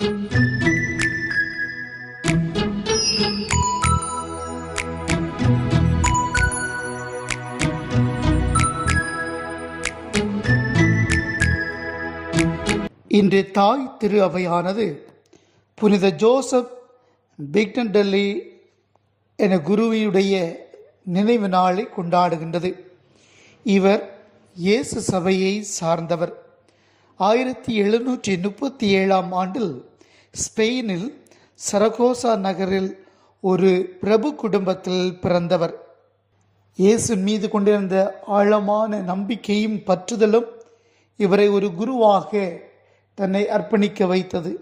இன்று தாய் திரு அவையானது புனித ஜோசப் பிக்டன் டெல்லி என குருவியுடைய நினைவு நாளை கொண்டாடுகின்றது. இவர் இயேசு சபையை சார்ந்தவர். ஆயிரத்தி எழுநூற்றி முப்பத்தி ஏழாம் ஆண்டில் ஸ்பெயினில் சரகோசா நகரில் ஒரு பிரபு குடும்பத்தில் பிறந்தவர். இயேசு மீது கொண்டிருந்த ஆழமான நம்பிக்கையும் பற்றுதலும் இவரை ஒரு குருவாக தன்னை அர்ப்பணிக்க வைத்தது.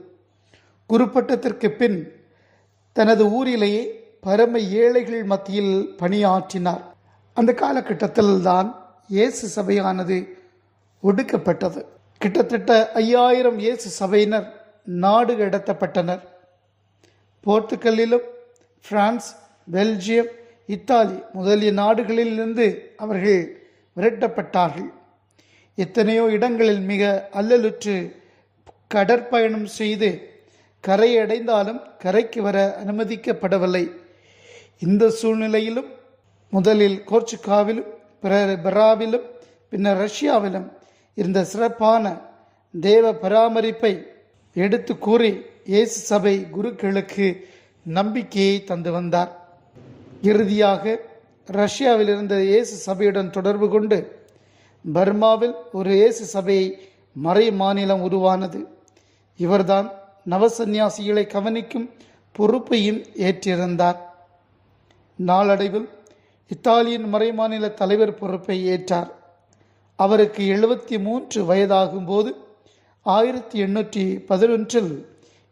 குருப்பட்டத்திற்கு பின் தனது ஊரிலேயே பரம ஏழைகள் மத்தியில் பணியாற்றினார். அந்த காலகட்டத்தில் தான் இயேசு சபையானது ஒடுக்கப்பட்டது. கிட்டத்தட்ட ஐயாயிரம் இயேசு சபையினர் நாடு கடத்தப்பட்டனர். போர்த்துக்கல்லிலும் பிரான்ஸ் பெல்ஜியம் இத்தாலி முதலிய நாடுகளிலிருந்து அவர்கள் விரட்டப்பட்டார்கள். எத்தனையோ இடங்களில் மிக அல்லலுற்று கடற்பயணம் செய்து கரையடைந்தாலும் கரைக்கு வர அனுமதிக்கப்படவில்லை. இந்த சூழ்நிலையிலும் முதலில் கோர்ச்சுக்காவிலும் பிறர் பெராவிலும் பின்னர் ரஷ்யாவிலும் இருந்த சிறப்பான தேவ பராமரிப்பை எடுத்து கூறி இயேசு சபை குருக்களுக்கு நம்பிக்கையை தந்து வந்தார். இறுதியாக ரஷ்யாவில் இருந்த இயேசு சபையுடன் தொடர்பு கொண்டு பர்மாவில் ஒரு இயேசு சபையை மறை மாநிலம் உருவானது. இவர்தான் நவசந்நியாசிகளை கவனிக்கும் பொறுப்பையும் ஏற்றிருந்தார். நாளடைவில் இத்தாலியின் மறைமாநில தலைவர் பொறுப்பை ஏற்றார். அவருக்கு எழுபத்தி மூன்று வயதாகும்போது ஆயிரத்தி எண்ணூற்றி பதினொன்றில்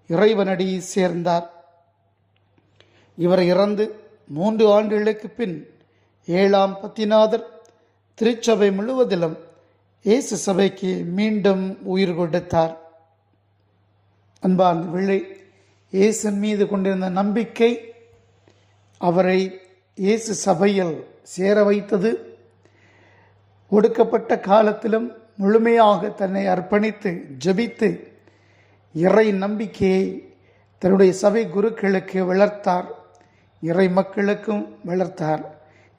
இறைவனடி சேர்ந்தார். இவர் இறந்து மூன்று ஆண்டுகளுக்கு பின் ஏழாம் பத்திநாதர். திருச்சபை முழுவதிலும் இயேசு சபைக்கு மீண்டும் உயிர் கொடுத்தார். அன்பார்ந்த பிள்ளை இயேசன் மீது கொண்டிருந்த நம்பிக்கை அவரை இயேசு சபையில் சேர வைத்தது. ஒடுக்கப்பட்ட காலத்திலும் முழுமையாக தன்னை அர்ப்பணித்து ஜெபித்து இறை நம்பிக்கையை தன்னுடைய சபை குருக்களுக்கு வளர்த்தார். இறை மக்களுக்கும் வளர்த்தார்.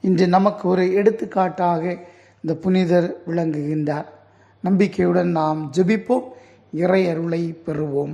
இன்று நமக்கு ஒரு எடுத்துக்காட்டாக இந்த புனிதர் விளங்குகின்றார். நம்பிக்கையுடன் நாம் ஜெபிப்போம். இறை அருளை பெறுவோம்.